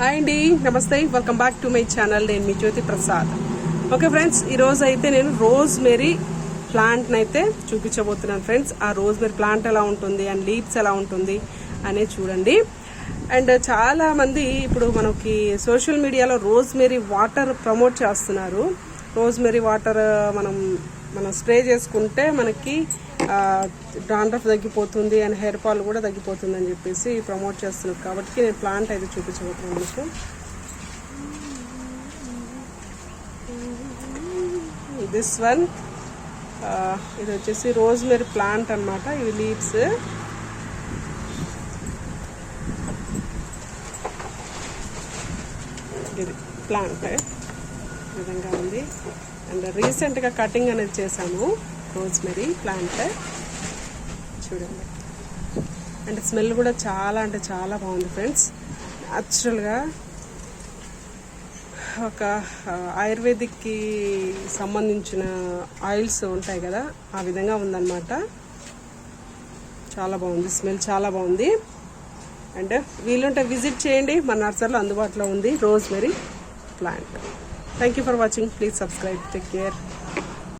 Hi అండి నమస్తే welcome back to my channel నేను మీ జ్యోతి ప్రసాద్. ఓకే ఫ్రెండ్స్ ఈరోజు అయితే నేను రోజ్ మెరీ ప్లాంట్ని అయితే చూపించబోతున్నాను ఫ్రెండ్స్ ఆ రోజ్ మెరీ ప్లాంట్ ఎలా ఉంటుంది అండ్ లీవ్స్ ఎలా ఉంటుంది అనేది చూడండి. అండ్ చాలామంది ఇప్పుడు మనకి సోషల్ మీడియాలో రోజ్ మెరీ వాటర్ ప్రమోట్ చేస్తున్నారు. రోజ్ మెరీ వాటర్ మనం మనం స్ప్రే చేసుకుంటే మనకి డాండ్రఫ్ తగ్గిపోతుంది అండ్ హెయిర్ ఫాల్ కూడా తగ్గిపోతుంది అని చెప్పేసి ప్రమోట్ చేస్తున్నారు. కాబట్టి నేను ప్లాంట్ అయితే చూపించబోతున్నాను మీకు. దిస్ వన్ ఇది వచ్చేసి రోజ్మెరీ ప్లాంట్ అనమాట ఇవి లీవ్స్ ఇది ప్లాంట్ విధంగా ఉంది. అండ్ రీసెంట్గా కటింగ్ అనేది చేశాము. Rosemary plant. చూడండి. అండ్ స్మెల్ కూడా చాలా అంటే చాలా బాగుంది ఫ్రెండ్స్. న్యాచురల్గా ఒక ఆయుర్వేదిక్కి సంబంధించిన ఆయిల్స్ ఉంటాయి కదా ఆ విధంగా ఉందన్నమాట. చాలా బాగుంది స్మెల్ చాలా బాగుంది. అండ్ వీలుంటే విజిట్ చేయండి మన నర్సరీలో అందుబాటులో ఉంది rosemary plant. Thank you for watching please subscribe take care